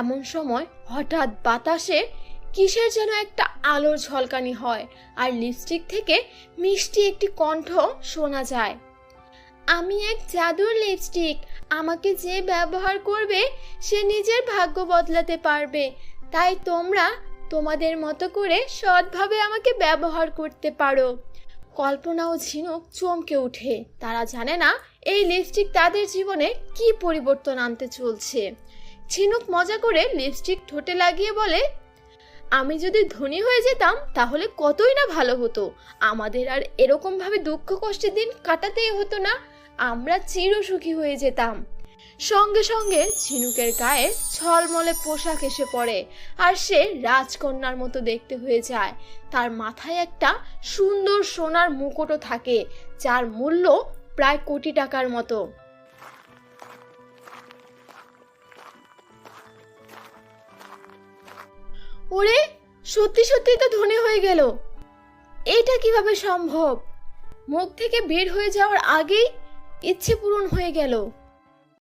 এমন সময় হঠাৎ বাতাসে কিসের যেন একটা আলোর ঝলকানি হয় আর লিপস্টিক থেকে মিষ্টি একটি কণ্ঠ শোনা যায়। আমি এক জাদুর লিপস্টিক আমাকে যে ব্যবহার করবে সে নিজের ভাগ্য বদলাতে পারবে। তাই তোমরা তোমাদের মতো করে সৎভাবে আমাকে ব্যবহার করতে পারো। কল্পনা ও ঝিনুক চমকে ওঠে। তারা জানে না এই লিপস্টিক তাদের জীবনে কি পরিবর্তন আনতে চলছে। ঝিনুক মজা করে লিপস্টিক ঠোঁটে লাগিয়ে বলে, আমি যদি ধনী হয়ে যেতাম, তাহলে কতই না ভালো হতো। আমাদের আর এরকম ভাবে দুঃখ কষ্টের দিন কাটাতেই হতো না। আমরা চিরসুখী হয়ে যেতাম। সঙ্গে সঙ্গে ঝিনুকের গায়ে ছলমলে পোশাক এসে পড়ে আর সে রাজকন্যার মতো দেখতে হয়ে যায়। তার মাথায় একটা সুন্দর সোনার মুকুটও থাকে, যার মূল্য প্রায় কোটি টাকার মতো। ওরে, সত্যি সত্যি তো ধনী হয়ে গেল। এটা কীভাবে সম্ভব? মুখ থেকে বের হয়ে যাওয়ার আগেই ইচ্ছে পূরণ হয়ে গেল।